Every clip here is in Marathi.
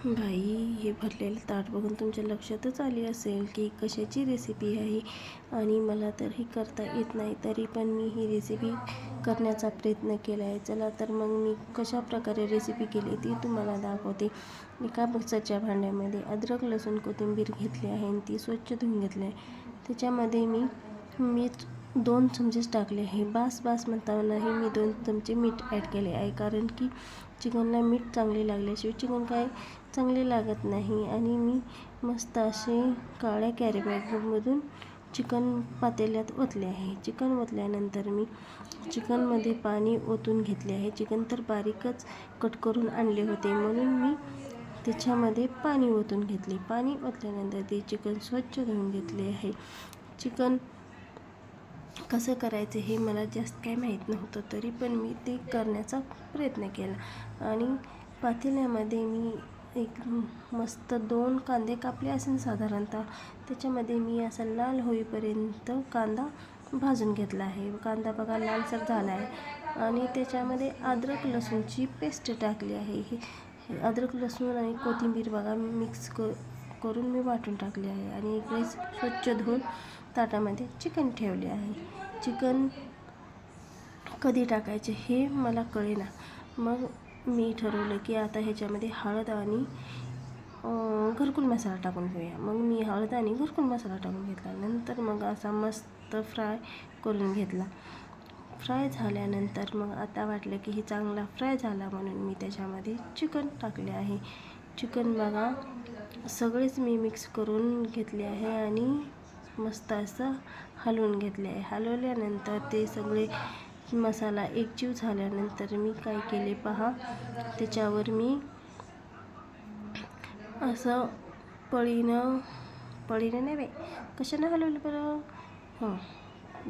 बाई हे भरलेलं ताट बघून तुमच्या लक्षातच आली असेल की कशाची रेसिपी आहे. आणि मला तर ही करता येत नाही तरी पण मी ही रेसिपी करण्याचा प्रयत्न केला आहे चला तर मग मी कशा प्रकारे रेसिपी केली ती तुम्हाला दाखवते. एका बक्साच्या भांड्यामध्ये अद्रक लसूण कोथिंबीर घेतली आहे आणि ती स्वच्छ धुवून घेतली आहे. त्याच्यामध्ये मी मीठ दोन चमचेच टाकले. आहे बास बास म्हणतानाही मी दोन चमचे मीठ ॲड केले आहे. कारण की चिकनला मीठ चांगले लागल्याशिवाय चिकन काय चांगले लागत नाही. आणि मी मस्त असे काळ्या कॅरीबॅगमधून चिकन पातेल्यात ओतले आहे. चिकन ओतल्यानंतर मी चिकनमध्ये पाणी ओतून घेतले आहे. चिकन तर बारीकच कट करून आणले होते. म्हणून मी त्याच्यामध्ये पाणी ओतून घेतले. पाणी ओतल्यानंतर ते चिकन स्वच्छ धुवून घेतले आहे. चिकन कसं करायचं हे मला जास्त काय माहीत नव्हतं तरी पण मी ते करण्याचा प्रयत्न केला. आणि पातेल्यामध्ये मी एक मस्त दोन कांदे कापले असेल साधारणतः. त्याच्यामध्ये मी असा लाल होईपर्यंत कांदा भाजून घेतला आहे. कांदा बघा लालसर झाला आहे. आणि त्याच्यामध्ये अद्रक लसूणची पेस्ट टाकली आहे. हे अद्रक लसूण आणि कोथिंबीर बघा मिक्स क करून मी वाटून टाकली आहे. आणि एक स्वच्छ धुवून ताटामध्ये चिकन ठेवले आहे. चिकन कधी टाकायचे हे मला कळेना. मग मी ठरवलं की आता ह्याच्यामध्ये हळद आणि घरकुल मसाला टाकून घेऊया. मग मी हळद आणि घरकुल मसाला टाकून घेतला. नंतर मग असा मस्त फ्राय करून घेतला. फ्राय झाल्यानंतर मग आता वाटलं की ही चांगला फ्राय झाला म्हणून मी त्याच्यामध्ये चिकन टाकले आहे. चिकन बघा सगळेच मी मिक्स करून घेतले आहे आणि मस्त असं हलवून घेतले आहे. हलवल्यानंतर ते सगळे मसाला एकजीव झाल्यानंतर मी काय केले पहा. त्याच्यावर मी असं पळीनं पळीनं नाही बाई कशानं हलवलं बरं? हां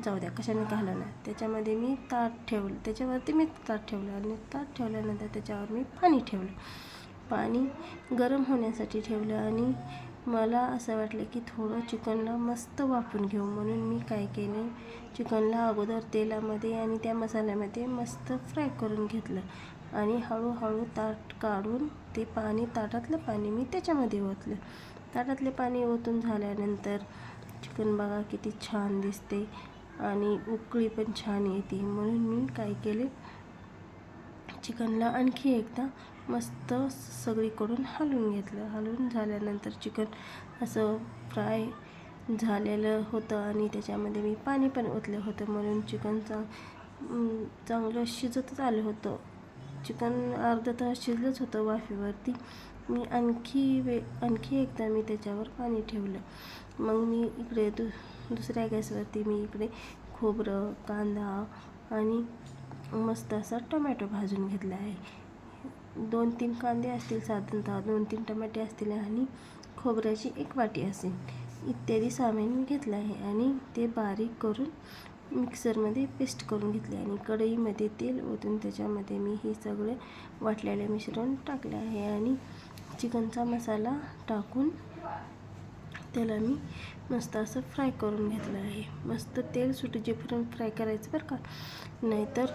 जाऊ द्या कशाने का हलवलं? त्याच्यामध्ये मी ताट ठेवलं त्याच्यावरती मी ताट ठेवलं आणि ताट ठेवल्यानंतर त्याच्यावर मी पाणी ठेवलं. पाणी गरम होण्यासाठी ठेवलं आणि मला असं वाटलं की थोडं चिकनला मस्त वाफून घेऊ म्हणून मी काय केले? चिकनला अगोदर तेलामध्ये आणि त्या मसाल्यामध्ये मस्त फ्राय करून घेतलं. आणि हळूहळू ताट काढून ते पाणी ताटातलं पाणी मी त्याच्यामध्ये ओतलं. ताटातले पाणी ओतून झाल्यानंतर चिकन बघा किती छान दिसते आणि उकळी पण छान येते म्हणून मी काय केले? चिकनला आणखी एकदा मस्त सगळीकडून हलवून घेतलं. हलवून झाल्यानंतर चिकन असं फ्राय झालेलं होतं आणि त्याच्यामध्ये मी पाणी पण ओतलं होतं. म्हणून चिकन चांग चांगलं शिजतच आलं होतं. चिकन अर्धा तास शिजलंच होतं वाफेवरती. मी आणखी वे आणखी एकदा मी त्याच्यावर पाणी ठेवलं. मग मी इकडे दु दुसऱ्या गॅसवरती मी इकडे खोबरं कांदा आणि मस्त असा टोमॅटो भाजून घेतला आहे. दोन तीन कांदे असतील साधारणतः दोन तीन टमाटे असतील आणि खोबऱ्याची एक वाटी असेल. इत्यादी सामान मी घेतलं आहे आणि ते बारीक करून मिक्सरमध्ये पेस्ट करून घेतले आणि कढईमध्ये तेल ओतून त्याच्यामध्ये मी हे सगळे वाटलेले मिश्रण टाकले आहे आणि चिकनचा मसाला टाकून त्याला मी मस्त असं फ्राय करून घेतलं आहे. मस्त तेल सुटेपर्यंत फ्राय करायचं बरं का? नाहीतर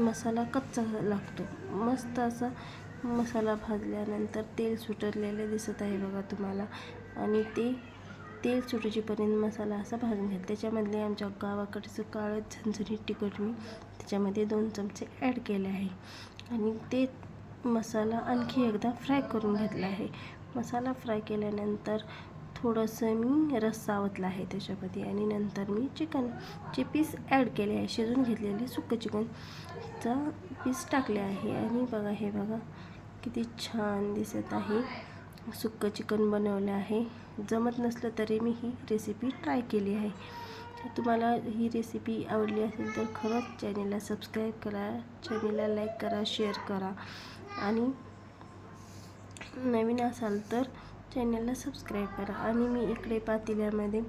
मसाला कच्चा लागतो. मस्त असा मसाला भाजल्यानंतर तेल सुटलेले दिसत आहे बघा तुम्हाला. आणि ते तेल सुटूचीपर्यंत मसाला असा भाजून घ्या त्याच्यामधले आमच्या गावाकडचं काळं झणझणीत तिखट मी त्याच्यामध्ये दोन चमचे ॲड केले आहे. आणि ते मसाला आणखी एकदा फ्राय करून घेतला आहे. मसाला फ्राय केल्यानंतर थोडंसं मी रस्सा ओतला आहे त्याच्यामध्ये आणि नंतर मी चिकनचे पीस ॲड केले आहे. शिजून घेतलेले सुक्कं चिकनचा पीस टाकले आहे. आणि बघा हे बघा किती छान दिसत आहे. सुक्कं चिकन बनवलं आहे. जमत नसलं तरी मी ही रेसिपी ट्राय केली आहे. तुम्हाला ही रेसिपी आवडली असेल तर खरंच चॅनेलला सबस्क्राईब करा चॅनेलला लाईक करा शेअर करा. आणि नवीन असाल तर चॅनलला सबस्क्राईब करा आणि मी इकडे पातेल्यामध्ये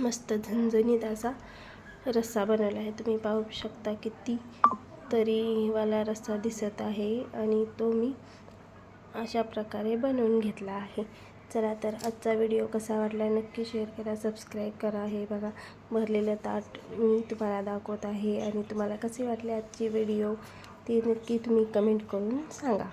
मस्त झणझणीत असा रस्सा बनवला आहे. तुम्ही पाहू शकता किती तरीवाला रस्सा दिसत आहे आणि तो मी अशा प्रकारे बनवून घेतला आहे. चला तर आजचा व्हिडिओ कसा वाटला नक्की शेअर करा सबस्क्राईब करा. हे बघा भरलेलं ताट मी तुम्हाला दाखवत आहे आणि तुम्हाला कसे वाटले आजची व्हिडिओ ते नक्की तुम्ही कमेंट करून सांगा.